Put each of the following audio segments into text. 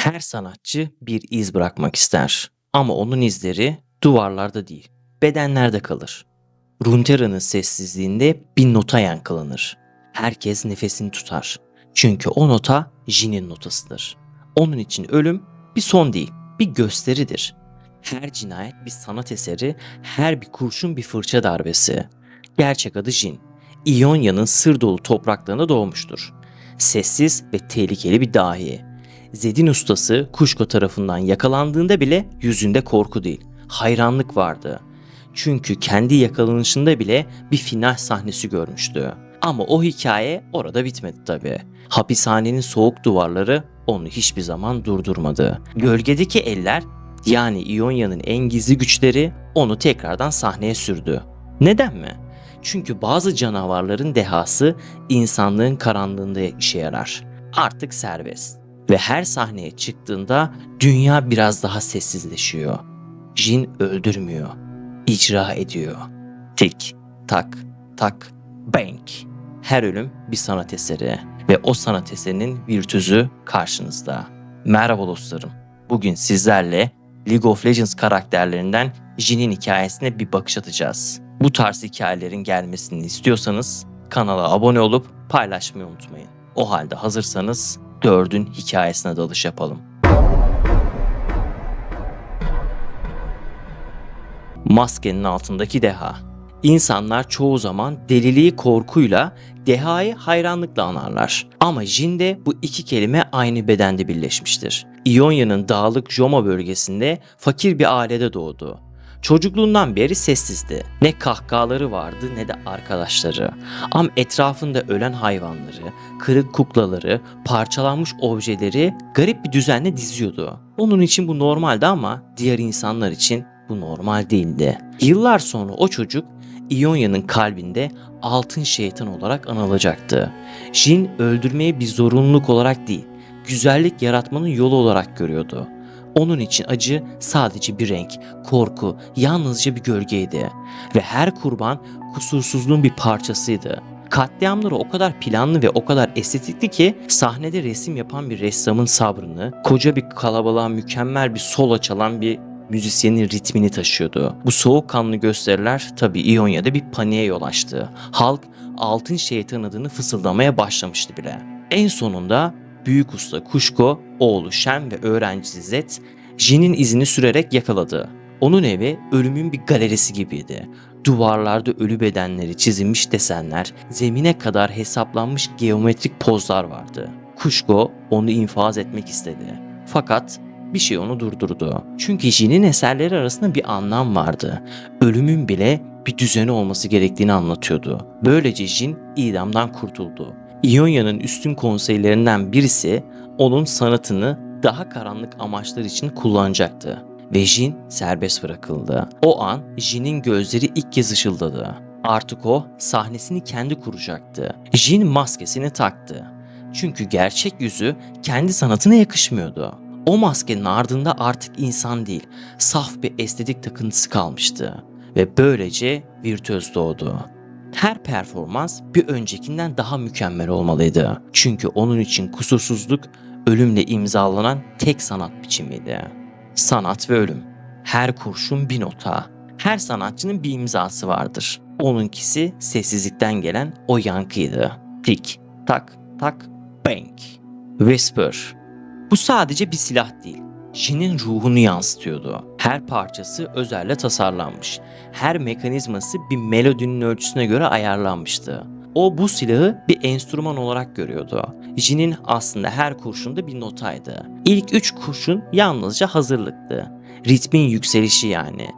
Her sanatçı bir iz bırakmak ister. Ama onun izleri duvarlarda değil, bedenlerde kalır. Runtera'nın sessizliğinde bir nota yankılanır. Herkes nefesini tutar. Çünkü o nota Jin'in notasıdır. Onun için ölüm bir son değil, bir gösteridir. Her cinayet bir sanat eseri, her bir kurşun bir fırça darbesi. Gerçek adı Jin. İonya'nın sır dolu topraklarında doğmuştur. Sessiz ve tehlikeli bir dahi. Zed'in ustası Kuşko tarafından yakalandığında bile yüzünde korku değil, hayranlık vardı. Çünkü kendi yakalanışında bile bir final sahnesi görmüştü. Ama o hikaye orada bitmedi tabi. Hapishanenin soğuk duvarları onu hiçbir zaman durdurmadı. Gölgedeki eller yani İonya'nın en gizli güçleri onu tekrardan sahneye sürdü. Neden mi? Çünkü bazı canavarların dehası insanlığın karanlığında işe yarar. Artık serbest. Ve her sahneye çıktığında dünya biraz daha sessizleşiyor. Jin öldürmüyor. icra ediyor. Tik, tak, tak, bang. Her ölüm bir sanat eseri ve o sanat eserinin virtüzü karşınızda. Merhaba dostlarım. Bugün sizlerle League of Legends karakterlerinden Jin'in hikayesine bir bakış atacağız. Bu tarz hikayelerin gelmesini istiyorsanız kanala abone olup paylaşmayı unutmayın. O halde hazırsanız 4'ün hikayesine dalış yapalım. Maskenin altındaki deha. İnsanlar çoğu zaman deliliği korkuyla, dehayı hayranlıkla anarlar. Ama Jin'de bu iki kelime aynı bedende birleşmiştir. İonya'nın dağlık Joma bölgesinde fakir bir ailede doğdu. Çocukluğundan beri sessizdi. Ne kahkahaları vardı ne de arkadaşları. Ama etrafında ölen hayvanları, kırık kuklaları, parçalanmış objeleri garip bir düzenle diziyordu. Onun için bu normaldi ama diğer insanlar için bu normal değildi. Yıllar sonra o çocuk İonya'nın kalbinde altın şeytan olarak anılacaktı. Jin öldürmeyi bir zorunluluk olarak değil, güzellik yaratmanın yolu olarak görüyordu. Onun için acı sadece bir renk, korku yalnızca bir gölgeydi ve her kurban kusursuzluğun bir parçasıydı. Katliamları o kadar planlı ve o kadar estetikti ki sahnede resim yapan bir ressamın sabrını, koca bir kalabalığa mükemmel bir solo çalan bir müzisyenin ritmini taşıyordu. Bu soğukkanlı gösteriler tabi İonya'da bir paniğe yol açtı. Halk altın şeytan adını fısıldamaya başlamıştı bile. En sonunda büyük usta Kuşko, oğlu Shen ve öğrencisi Zed, Jin'in izini sürerek yakaladı. Onun evi ölümün bir galerisi gibiydi. Duvarlarda ölü bedenleri çizilmiş desenler, zemine kadar hesaplanmış geometrik pozlar vardı. Kuşko onu infaz etmek istedi. Fakat bir şey onu durdurdu. Çünkü Jin'in eserleri arasında bir anlam vardı. Ölümün bile bir düzeni olması gerektiğini anlatıyordu. Böylece Jin idamdan kurtuldu. İonya'nın üstün konseylerinden birisi onun sanatını daha karanlık amaçlar için kullanacaktı. Ve Jin serbest bırakıldı. O an Jin'in gözleri ilk kez ışıldadı. Artık o sahnesini kendi kuracaktı. Jin maskesini taktı. Çünkü gerçek yüzü kendi sanatına yakışmıyordu. O maskenin ardında artık insan değil, saf bir estetik takıntısı kalmıştı. Ve böylece virtüöz doğdu. Her performans bir öncekinden daha mükemmel olmalıydı. Çünkü onun için kusursuzluk ölümle imzalanan tek sanat biçimiydi. Sanat ve ölüm. Her kurşun bir nota. Her sanatçının bir imzası vardır. Onunkisi sessizlikten gelen o yankıydı. Tik, tak, tak, bang. Whisper. Bu sadece bir silah değil. Jin'in ruhunu yansıtıyordu. Her parçası özelle tasarlanmış. Her mekanizması bir melodinin ölçüsüne göre ayarlanmıştı. O bu silahı bir enstrüman olarak görüyordu. Jin'in aslında her kurşunda bir notaydı. İlk üç kurşun yalnızca hazırlıktı. Ritmin yükselişi yani.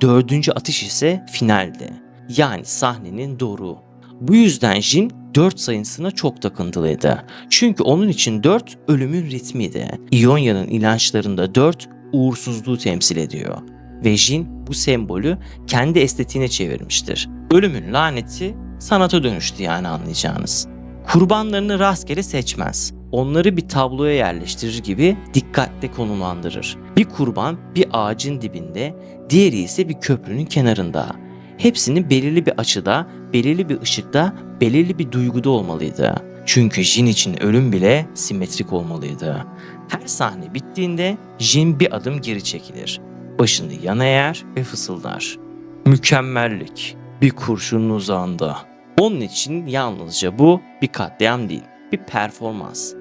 Dördüncü atış ise finaldi. Yani sahnenin doruğu. Bu yüzden Jin 4 sayısına çok takıntılıydı. Çünkü onun için 4 ölümün ritmiydi. İonya'nın inançlarında 4 uğursuzluğu temsil ediyor. Ve Jin bu sembolü kendi estetiğine çevirmiştir. Ölümün laneti sanata dönüştü yani anlayacağınız. Kurbanlarını rastgele seçmez. Onları bir tabloya yerleştirir gibi dikkatle konumlandırır. Bir kurban bir ağacın dibinde, diğeri ise bir köprünün kenarında hepsinin belirli bir açıda, belirli bir ışıkta, belirli bir duyguda olmalıydı. Çünkü Jin için ölüm bile simetrik olmalıydı. Her sahne bittiğinde Jin bir adım geri çekilir. Başını yana eğer ve fısıldar. Mükemmellik. Bir kurşunun uzağında. Onun için yalnızca bu bir katliam değil, bir performans.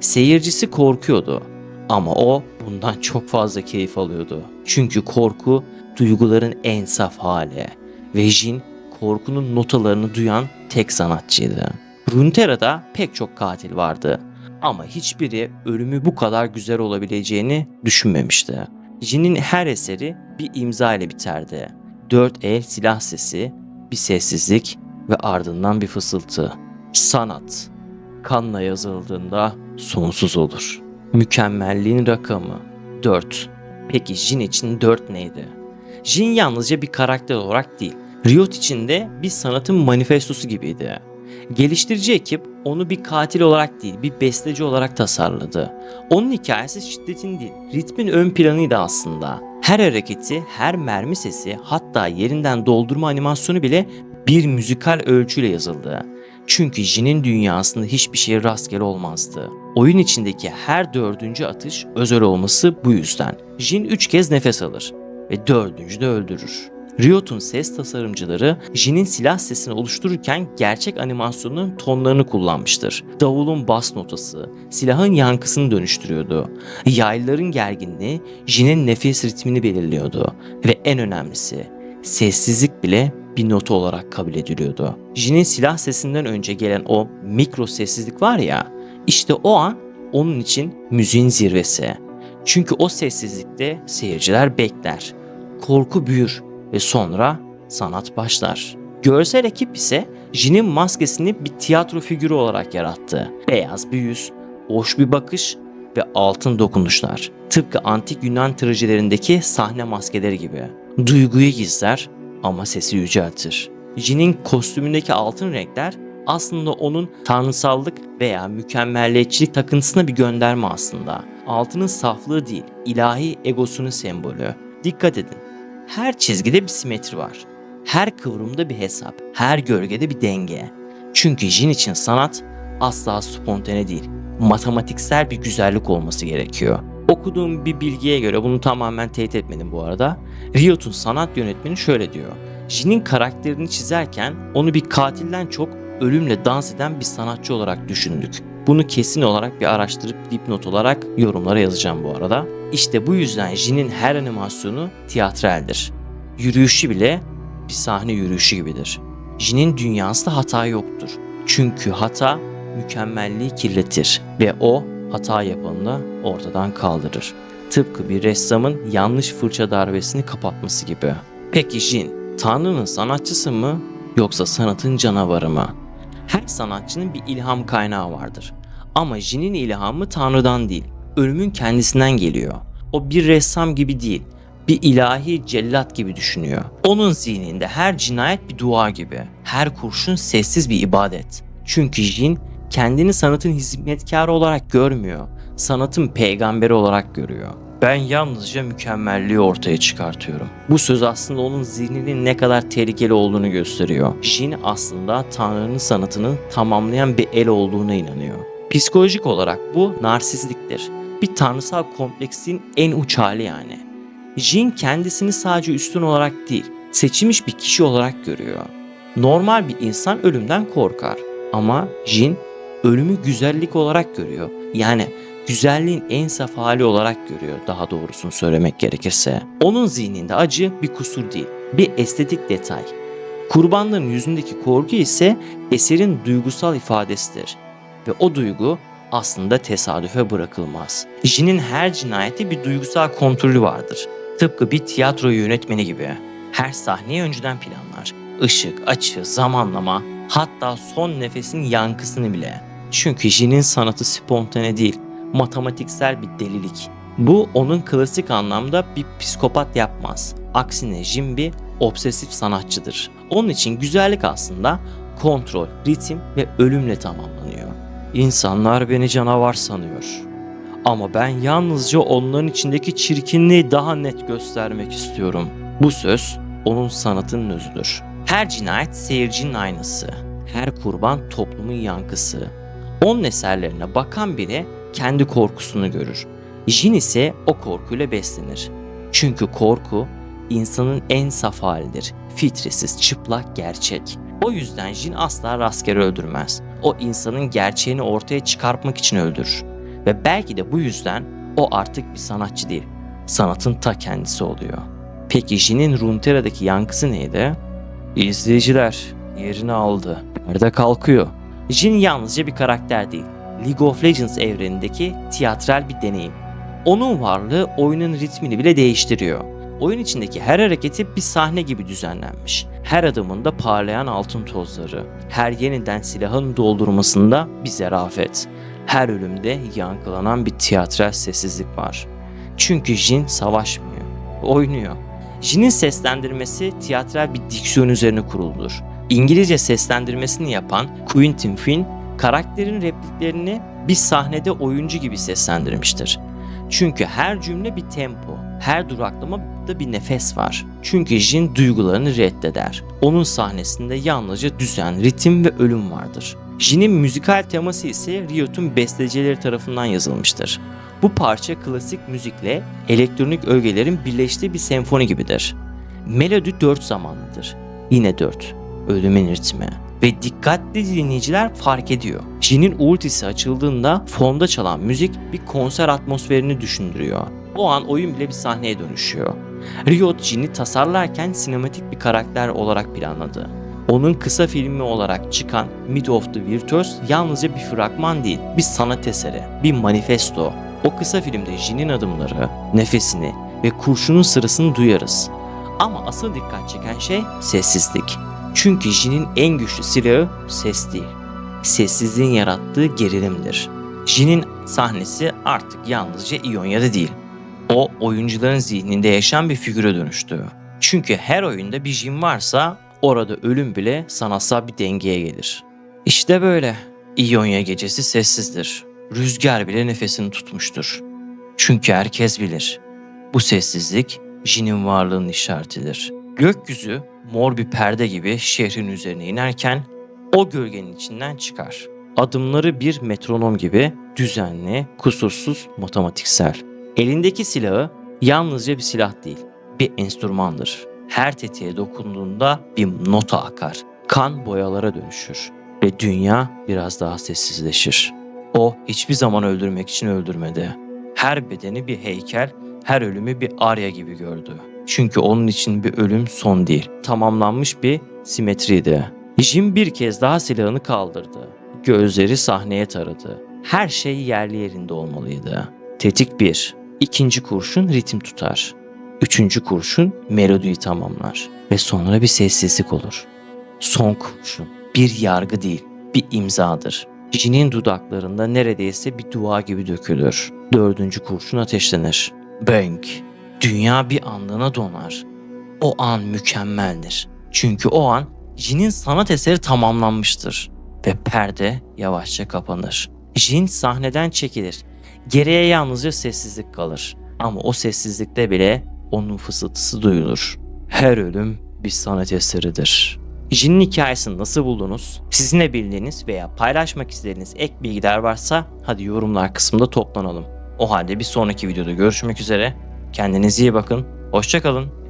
Seyircisi korkuyordu ama o bundan çok fazla keyif alıyordu. Çünkü korku duyguların en saf hali ve Jin korkunun notalarını duyan tek sanatçıydı. Runeterra'da pek çok katil vardı ama hiçbiri ölümü bu kadar güzel olabileceğini düşünmemişti. Jin'in her eseri bir imza ile biterdi. Dört el silah sesi, bir sessizlik ve ardından bir fısıltı. Sanat, kanla yazıldığında sonsuz olur. Mükemmelliğin rakamı 4. Peki Jin için 4 neydi? Jin yalnızca bir karakter olarak değil, Riot için de bir sanatın manifestosu gibiydi. Geliştirici ekip onu bir katil olarak değil, bir besteci olarak tasarladı. Onun hikayesi şiddetin değil, ritmin ön planıydı aslında. Her hareketi, her mermi sesi, hatta yerinden doldurma animasyonu bile bir müzikal ölçüyle yazıldı. Çünkü Jin'in dünyasında hiçbir şey rastgele olmazdı. Oyun içindeki her dördüncü atış özel olması bu yüzden. Jin üç kez nefes alır ve dördüncü de öldürür. Riot'un ses tasarımcıları Jin'in silah sesini oluştururken gerçek animasyonun tonlarını kullanmıştır. Davulun bas notası, silahın yankısını dönüştürüyordu. Yaylıların gerginliği Jin'in nefes ritmini belirliyordu. Ve en önemlisi sessizlik bile bir nota olarak kabul ediliyordu. Jin'in silah sesinden önce gelen o mikro sessizlik var ya, işte o an onun için müziğin zirvesi. Çünkü o sessizlikte seyirciler bekler. Korku büyür ve sonra sanat başlar. Görsel ekip ise Jin'in maskesini bir tiyatro figürü olarak yarattı. Beyaz bir yüz, boş bir bakış ve altın dokunuşlar. Tıpkı antik Yunan trajedilerindeki sahne maskeleri gibi. Duyguyu gizler ama sesi yüceltir. Jin'in kostümündeki altın renkler aslında onun tanrısallık veya mükemmelliyetçilik takıntısına bir gönderme aslında. Altının saflığı değil, ilahi egosunun sembolü. Dikkat edin, her çizgide bir simetri var. Her kıvrımda bir hesap, her gölgede bir denge. Çünkü Jin için sanat asla spontane değil, matematiksel bir güzellik olması gerekiyor. Okuduğum bir bilgiye göre bunu tamamen teyit etmedim bu arada. Riot'un sanat yönetmeni şöyle diyor. Jin'in karakterini çizerken onu bir katilden çok ölümle dans eden bir sanatçı olarak düşündük. Bunu kesin olarak bir araştırıp dipnot olarak yorumlara yazacağım bu arada. İşte bu yüzden Jin'in her animasyonu tiyatraldir. Yürüyüşü bile bir sahne yürüyüşü gibidir. Jin'in dünyasında hata yoktur. Çünkü hata mükemmelliği kirletir ve o hata yapanını ortadan kaldırır. Tıpkı bir ressamın yanlış fırça darbesini kapatması gibi. Peki Jin, Tanrı'nın sanatçısı mı yoksa sanatın canavarı mı? Her sanatçının bir ilham kaynağı vardır. Ama Jin'in ilhamı Tanrı'dan değil, ölümün kendisinden geliyor. O bir ressam gibi değil, bir ilahi cellat gibi düşünüyor. Onun zihninde her cinayet bir dua gibi, her kurşun sessiz bir ibadet. Çünkü Jin kendini sanatın hizmetkarı olarak görmüyor, sanatın peygamberi olarak görüyor. Ben yalnızca mükemmelliği ortaya çıkartıyorum. Bu söz aslında onun zihninin ne kadar tehlikeli olduğunu gösteriyor. Jin aslında Tanrı'nın sanatını tamamlayan bir el olduğuna inanıyor. Psikolojik olarak bu narsizliktir. Bir tanrısal kompleksin en uç hali yani. Jin kendisini sadece üstün olarak değil, seçilmiş bir kişi olarak görüyor. Normal bir insan ölümden korkar ama Jin ölümü güzellik olarak görüyor. Yani güzelliğin en saf hali olarak görüyor daha doğrusunu söylemek gerekirse. Onun zihninde acı bir kusur değil, bir estetik detay. Kurbanların yüzündeki korku ise eserin duygusal ifadesidir. Ve o duygu aslında tesadüfe bırakılmaz. Jin'in her cinayeti bir duygusal kontrolü vardır. Tıpkı bir tiyatro yönetmeni gibi. Her sahneyi önceden planlar. Işık, açı, zamanlama, hatta son nefesin yankısını bile. Çünkü Jin'in sanatı spontane değil, matematiksel bir delilik. Bu onun klasik anlamda bir psikopat yapmaz. Aksine Jin bir obsesif sanatçıdır. Onun için güzellik aslında kontrol, ritim ve ölümle tamamlanıyor. İnsanlar beni canavar sanıyor. Ama ben yalnızca onların içindeki çirkinliği daha net göstermek istiyorum. Bu söz onun sanatının özüdür. Her cinayet seyircinin aynası. Her kurban toplumun yankısı. Onun eserlerine bakan biri kendi korkusunu görür. Jin ise o korkuyla beslenir. Çünkü korku insanın en saf halidir. Fitresiz, çıplak gerçek. O yüzden Jin asla rastgele öldürmez. O insanın gerçeğini ortaya çıkartmak için öldürür. Ve belki de bu yüzden o artık bir sanatçı değil. Sanatın ta kendisi oluyor. Peki Jin'in Runeterra'daki yankısı neydi? İzleyiciler yerini aldı. Perde kalkıyor. Jin yalnızca bir karakter değil. League of Legends evrenindeki tiyatral bir deneyim. Onun varlığı oyunun ritmini bile değiştiriyor. Oyun içindeki her hareketi bir sahne gibi düzenlenmiş. Her adımında parlayan altın tozları, her yeniden silahın doldurmasında bir zerafet, her ölümde yankılanan bir tiyatral sessizlik var. Çünkü Jin savaşmıyor, oynuyor. Jin'in seslendirmesi tiyatral bir diksiyon üzerine kuruludur. İngilizce seslendirmesini yapan Quentin Finn, karakterin repliklerini bir sahnede oyuncu gibi seslendirmiştir. Çünkü her cümle bir tempo, her duraklama da bir nefes var. Çünkü Jin duygularını reddeder. Onun sahnesinde yalnızca düzen, ritim ve ölüm vardır. Jin'in müzikal teması ise Riot'un bestecileri tarafından yazılmıştır. Bu parça klasik müzikle elektronik ögelerin birleştiği bir senfoni gibidir. Melodi dört zamanlıdır. Yine dört. Ölümün ritmi. Ve dikkatli dinleyiciler fark ediyor. Jin'in ultisi açıldığında fonda çalan müzik bir konser atmosferini düşündürüyor. O an oyun bile bir sahneye dönüşüyor. Riot Jin'i tasarlarken sinematik bir karakter olarak planladı. Onun kısa filmi olarak çıkan Mid of the Virtuos yalnızca bir fragman değil, bir sanat eseri, bir manifesto. O kısa filmde Jin'in adımları, nefesini ve kurşunun sırasını duyarız. Ama asıl dikkat çeken şey sessizlik. Çünkü Jin'in en güçlü silahı ses değil. Sessizliğin yarattığı gerilimdir. Jin'in sahnesi artık yalnızca İonya'da değil. O oyuncuların zihninde yaşayan bir figüre dönüştü. Çünkü her oyunda bir Jin varsa orada ölüm bile sanatsal bir dengeye gelir. İşte böyle. İonya gecesi sessizdir. Rüzgar bile nefesini tutmuştur. Çünkü herkes bilir. Bu sessizlik Jin'in varlığının işaretidir. Gökyüzü mor bir perde gibi şehrin üzerine inerken o gölgenin içinden çıkar. Adımları bir metronom gibi düzenli, kusursuz, matematiksel. Elindeki silahı yalnızca bir silah değil, bir enstrümandır. Her tetiğe dokunduğunda bir nota akar. Kan boyalara dönüşür ve dünya biraz daha sessizleşir. O hiçbir zaman öldürmek için öldürmedi. Her bedeni bir heykel, her ölümü bir arya gibi gördü. Çünkü onun için bir ölüm son değil, tamamlanmış bir simetriydi. Jim bir kez daha silahını kaldırdı. Gözleri sahneye taradı. Her şey yerli yerinde olmalıydı. Tetik 1. İkinci kurşun ritim tutar. Üçüncü kurşun melodiyi tamamlar. Ve sonra bir sessizlik olur. Son kurşun bir yargı değil, bir imzadır. Jin'in dudaklarında neredeyse bir dua gibi dökülür. Dördüncü kurşun ateşlenir. Bang! Dünya bir anlığına donar. O an mükemmeldir. Çünkü o an Jin'in sanat eseri tamamlanmıştır. Ve perde yavaşça kapanır. Jin sahneden çekilir. Geriye yalnızca sessizlik kalır. Ama o sessizlikte bile onun fısıltısı duyulur. Her ölüm bir sanat eseridir. Jin'in hikayesini nasıl buldunuz? Sizinle bildiğiniz veya paylaşmak istediğiniz ek bilgiler varsa hadi yorumlar kısmında toplanalım. O halde bir sonraki videoda görüşmek üzere. Kendinize iyi bakın. Hoşçakalın.